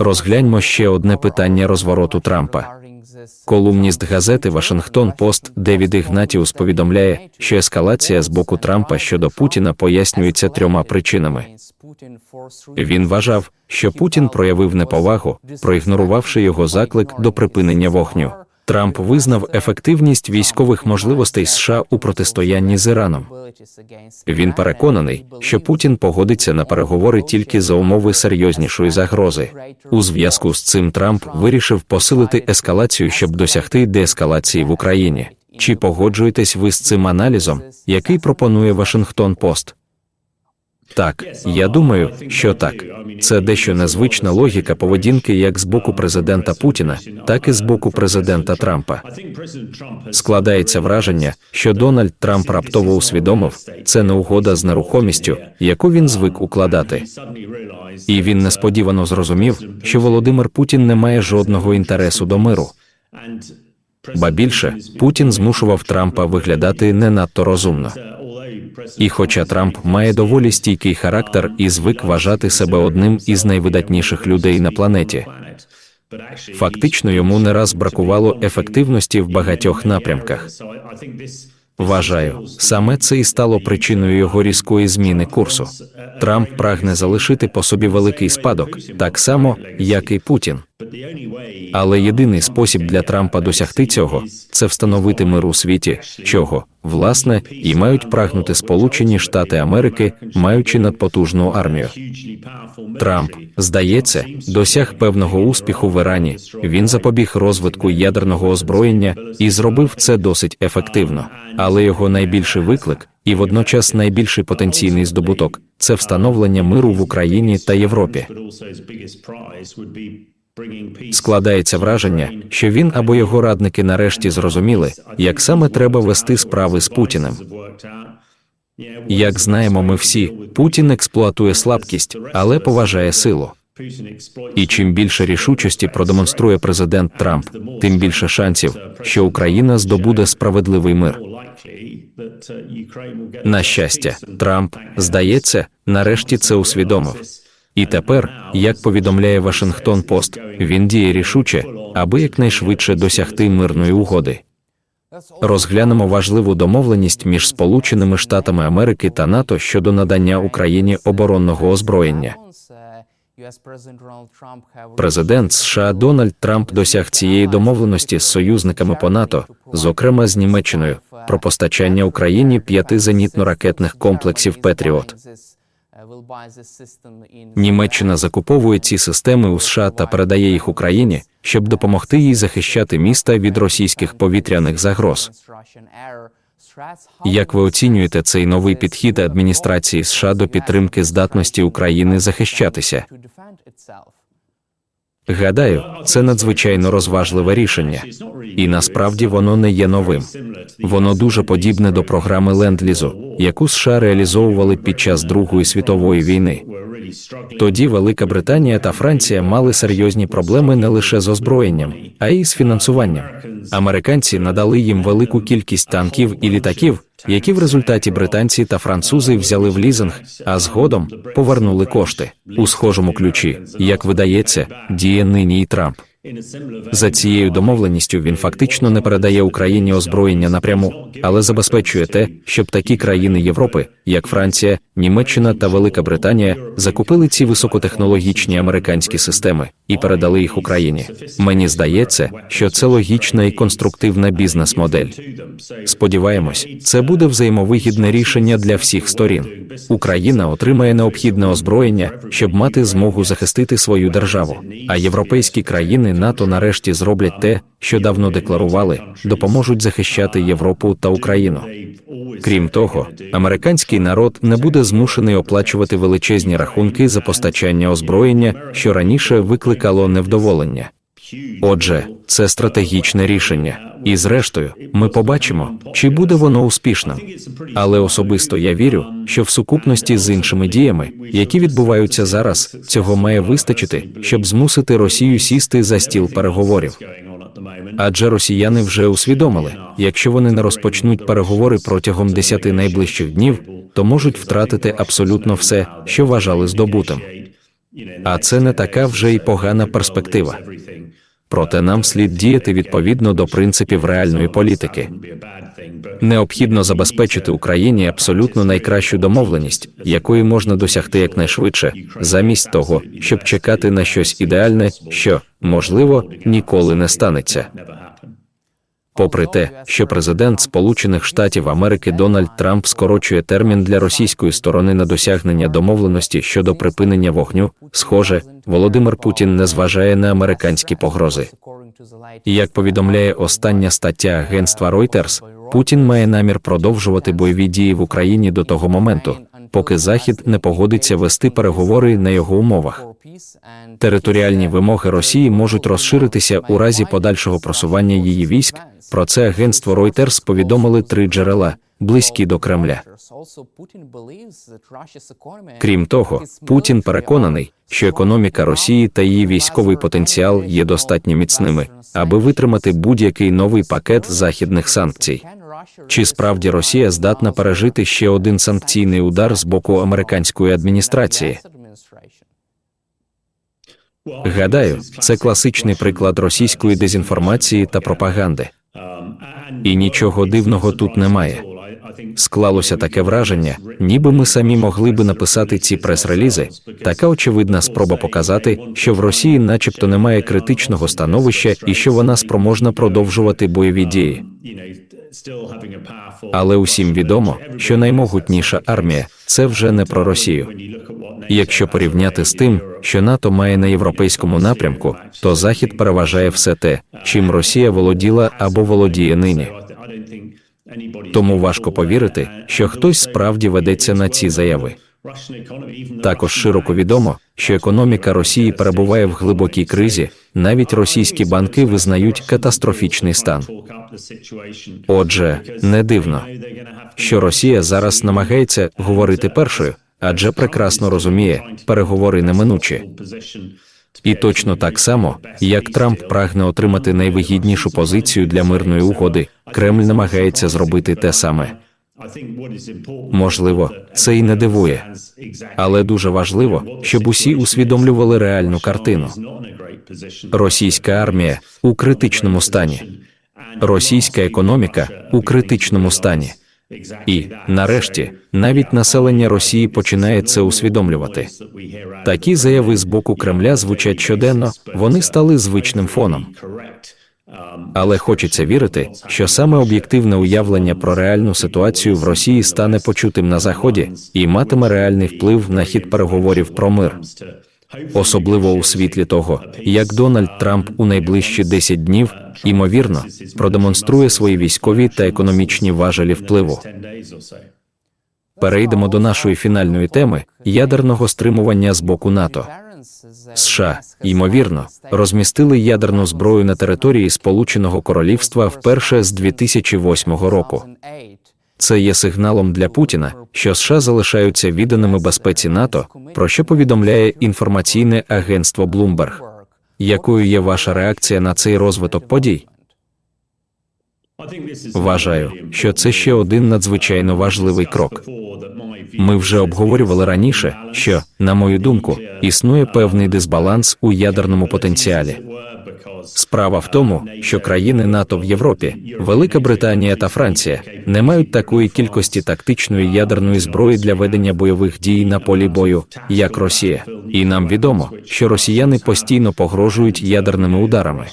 Розгляньмо ще одне питання розвороту Трампа. Колумніст газети Вашингтон Пост Девід Ігнатіус повідомляє, що ескалація з боку Трампа щодо Путіна пояснюється трьома причинами. Він вважав, що Путін проявив неповагу, проігнорувавши його заклик до припинення вогню. Трамп визнав ефективність військових можливостей США у протистоянні з Іраном. Він переконаний, що Путін погодиться на переговори тільки за умови серйознішої загрози. У зв'язку з цим Трамп вирішив посилити ескалацію, щоб досягти деескалації в Україні. Чи погоджуєтесь ви з цим аналізом, який пропонує Вашингтон Пост? Так, я думаю, що так. Це дещо незвична логіка поведінки як з боку президента Путіна, так і з боку президента Трампа. Складається враження, що Дональд Трамп раптово усвідомив, це не угода з нерухомістю, яку він звик укладати. І він несподівано зрозумів, що Володимир Путін не має жодного інтересу до миру. Ба більше Путін змушував Трампа виглядати не надто розумно. І хоча Трамп має доволі стійкий характер і звик вважати себе одним із найвидатніших людей на планеті, фактично йому не раз бракувало ефективності в багатьох напрямках. Вважаю, саме це і стало причиною його різкої зміни курсу. Трамп прагне залишити по собі великий спадок, так само, як і Путін. Але єдиний спосіб для Трампа досягти цього це встановити мир у світі, чого, власне, і мають прагнути Сполучені Штати Америки, маючи надпотужну армію. Трамп, здається, досяг певного успіху в Ірані. Він запобіг розвитку ядерного озброєння і зробив це досить ефективно. Але його найбільший виклик і водночас найбільший потенційний здобуток це встановлення миру в Україні та Європі. Складається враження, що він або його радники нарешті зрозуміли, як саме треба вести справи з Путіним. Як знаємо, ми всі, Путін експлуатує слабкість, але поважає силу. І чим більше рішучості продемонструє президент Трамп, тим більше шансів, що Україна здобуде справедливий мир. На щастя, Трамп, здається, нарешті це усвідомив. І тепер, як повідомляє Вашингтон Пост, він діє рішуче, аби якнайшвидше досягти мирної угоди. Розглянемо важливу домовленість між Сполученими Штатами Америки та НАТО щодо надання Україні оборонного озброєння. Президент США Дональд Трамп досяг цієї домовленості з союзниками по НАТО, зокрема з Німеччиною, про постачання Україні п'яти зенітно-ракетних комплексів Петріот. Німеччина закуповує ці системи у США та передає їх Україні, щоб допомогти їй захищати міста від російських повітряних загроз. Як ви оцінюєте цей новий підхід адміністрації США до підтримки здатності України захищатися? Гадаю, це надзвичайно розважливе рішення, і насправді воно не є новим. Воно дуже подібне до програми ленд-лізу, яку США реалізовували під час Другої світової війни. Тоді Велика Британія та Франція мали серйозні проблеми не лише з озброєнням, а й з фінансуванням. Американці надали їм велику кількість танків і літаків, які в результаті британці та французи взяли в лізинг, а згодом повернули кошти у схожому ключі. Як видається, діє нині і Трамп. За цією домовленістю він фактично не передає Україні озброєння напряму, але забезпечує те, щоб такі країни Європи, як Франція, Німеччина та Велика Британія, закупили ці високотехнологічні американські системи і передали їх Україні. Мені здається, що це логічна і конструктивна бізнес-модель. Сподіваємось, це буде взаємовигідне рішення для всіх сторін. Україна отримає необхідне озброєння, щоб мати змогу захистити свою державу. А європейські країни НАТО нарешті зроблять те, що давно декларували, допоможуть захищати Європу та Україну. Крім того, американський народ не буде змушений оплачувати величезні рахунки за постачання озброєння, що раніше викликало невдоволення. Отже, це стратегічне рішення, і зрештою, ми побачимо, чи буде воно успішним. Але особисто я вірю, що в сукупності з іншими діями, які відбуваються зараз, цього має вистачити, щоб змусити Росію сісти за стіл переговорів. Адже росіяни вже усвідомили, якщо вони не розпочнуть переговори протягом десяти найближчих днів, то можуть втратити абсолютно все, що вважали здобутим. А це не така вже й погана перспектива. Проте нам слід діяти відповідно до принципів реальної політики. Необхідно забезпечити Україні абсолютно найкращу домовленість, якої можна досягти якнайшвидше, замість того, щоб чекати на щось ідеальне, що, можливо, ніколи не станеться. Попри те, що президент Сполучених Штатів Америки Дональд Трамп скорочує термін для російської сторони на досягнення домовленості щодо припинення вогню, схоже, Володимир Путін не зважає на американські погрози. Як повідомляє остання стаття агентства Reuters, Путін має намір продовжувати бойові дії в Україні до того моменту, поки Захід не погодиться вести переговори на його умовах. Територіальні вимоги Росії можуть розширитися у разі подальшого просування її військ. Про це агентство Reuters повідомили три джерела, близькі до Кремля. Крім того, Путін переконаний, що економіка Росії та її військовий потенціал є достатньо міцними, аби витримати будь-який новий пакет західних санкцій. Чи справді Росія здатна пережити ще один санкційний удар з боку американської адміністрації? Гадаю, це класичний приклад російської дезінформації та пропаганди. І нічого дивного тут немає. Склалося таке враження, ніби ми самі могли би написати ці прес-релізи. Така очевидна спроба показати, що в Росії, начебто, немає критичного становища і що вона спроможна продовжувати бойові дії. Але усім відомо, що наймогутніша армія це вже не про Росію. Якщо порівняти з тим, що НАТО має на європейському напрямку, то Захід переважає все те, чим Росія володіла або володіє нині. Тому важко повірити, що хтось справді ведеться на ці заяви. Також широко відомо, що економіка Росії перебуває в глибокій кризі, навіть російські банки визнають катастрофічний стан. Отже, не дивно, що Росія зараз намагається говорити першою, адже прекрасно розуміє, переговори неминучі. І точно так само, як Трамп прагне отримати найвигіднішу позицію для мирної угоди, Кремль намагається зробити те саме. Можливо, це й не дивує, але дуже важливо, щоб усі усвідомлювали реальну картину. Російська армія у критичному стані, російська економіка у критичному стані. І, нарешті, навіть населення Росії починає це усвідомлювати. Такі заяви з боку Кремля звучать щоденно, вони стали звичним фоном. Але хочеться вірити, що саме об'єктивне уявлення про реальну ситуацію в Росії стане почутим на заході і матиме реальний вплив на хід переговорів про мир. Особливо у світлі того, як Дональд Трамп у найближчі 10 днів, ймовірно, продемонструє свої військові та економічні важелі впливу. Перейдемо до нашої фінальної теми ядерного стримування з боку НАТО. США, ймовірно, розмістили ядерну зброю на території Сполученого Королівства вперше з 2008 року. Це є сигналом для Путіна, що США залишаються відданими безпеці НАТО, про що повідомляє інформаційне агентство Bloomberg. Якою є ваша реакція на цей розвиток подій? Вважаю, що це ще один надзвичайно важливий крок. Ми вже обговорювали раніше, що, на мою думку, існує певний дисбаланс у ядерному потенціалі. Справа в тому, що країни НАТО в Європі, Велика Британія та Франція не мають такої кількості тактичної ядерної зброї для ведення бойових дій на полі бою, як Росія. І нам відомо, що росіяни постійно погрожують ядерними ударами.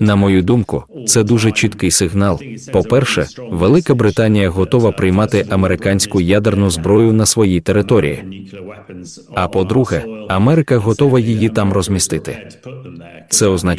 На мою думку, це дуже чіткий сигнал. По-перше, Велика Британія готова приймати американську ядерну зброю на своїй території. А по-друге, Америка готова її там розмістити. Це означає,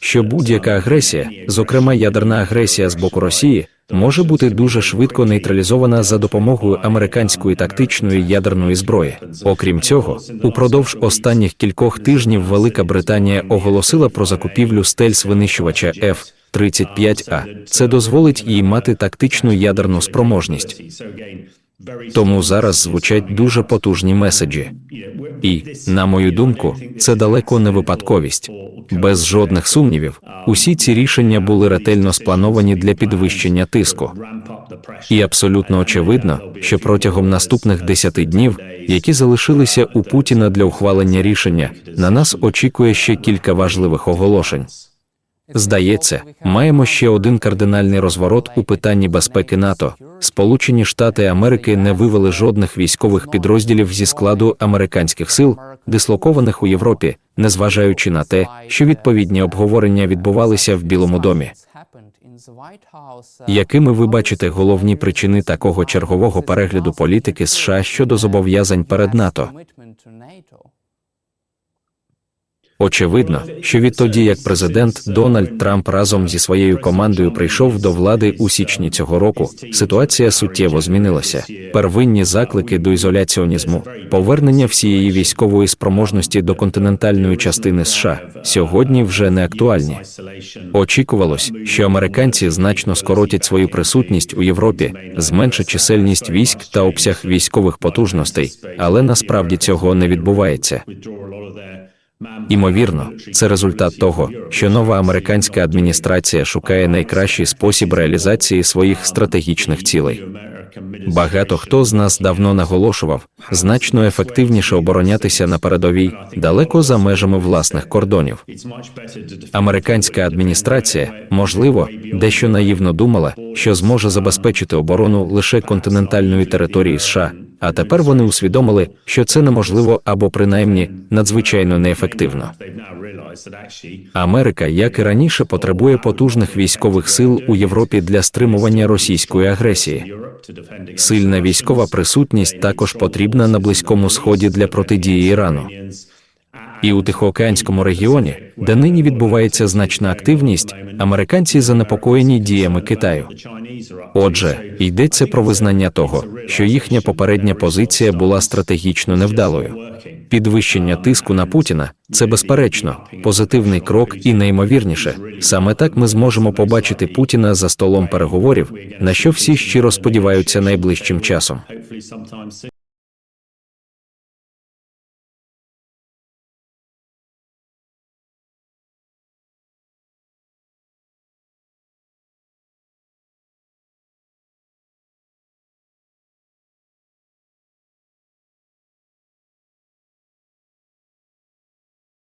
що будь-яка агресія, зокрема ядерна агресія з боку Росії, може бути дуже швидко нейтралізована за допомогою американської тактичної ядерної зброї. Окрім цього, упродовж останніх кількох тижнів Велика Британія оголосила про закупівлю стельс винищувача F. 35 а це дозволить їй мати тактичну ядерну спроможність. Тому зараз звучать дуже потужні меседжі. І, на мою думку, це далеко не випадковість. Без жодних сумнівів, усі ці рішення були ретельно сплановані для підвищення тиску. І абсолютно очевидно, що протягом наступних 10 днів, які залишилися у Путіна для ухвалення рішення, на нас очікує ще кілька важливих оголошень. Здається, маємо ще один кардинальний розворот у питанні безпеки НАТО. Сполучені Штати Америки не вивели жодних військових підрозділів зі складу американських сил, дислокованих у Європі, незважаючи на те, що відповідні обговорення відбувалися в Білому домі. Якими ви бачите головні причини такого чергового перегляду політики США щодо зобов'язань перед НАТО? Очевидно, що відтоді, як президент Дональд Трамп разом зі своєю командою прийшов до влади у січні цього року, ситуація суттєво змінилася. Первинні заклики до ізоляціонізму, повернення всієї військової спроможності до континентальної частини США сьогодні вже не актуальні. Очікувалось, що американці значно скоротять свою присутність у Європі, зменшать чисельність військ та обсяг військових потужностей, але насправді цього не відбувається. Імовірно, це результат того, що нова американська адміністрація шукає найкращий спосіб реалізації своїх стратегічних цілей. Багато хто з нас давно наголошував значно ефективніше оборонятися на передовій далеко за межами власних кордонів. Американська адміністрація, можливо, дещо наївно думала, що зможе забезпечити оборону лише континентальної території США. А тепер вони усвідомили, що це неможливо або принаймні надзвичайно неефективно. Америка, як і раніше, потребує потужних військових сил у Європі для стримування російської агресії. Сильна військова присутність також потрібна на близькому сході для протидії Ірану. І у Тихоокеанському регіоні, де нині відбувається значна активність, американці занепокоєні діями Китаю. Отже, йдеться про визнання того, що їхня попередня позиція була стратегічно невдалою. Підвищення тиску на Путіна це безперечно позитивний крок, і неймовірніше, саме так ми зможемо побачити Путіна за столом переговорів, на що всі щиро сподіваються найближчим часом.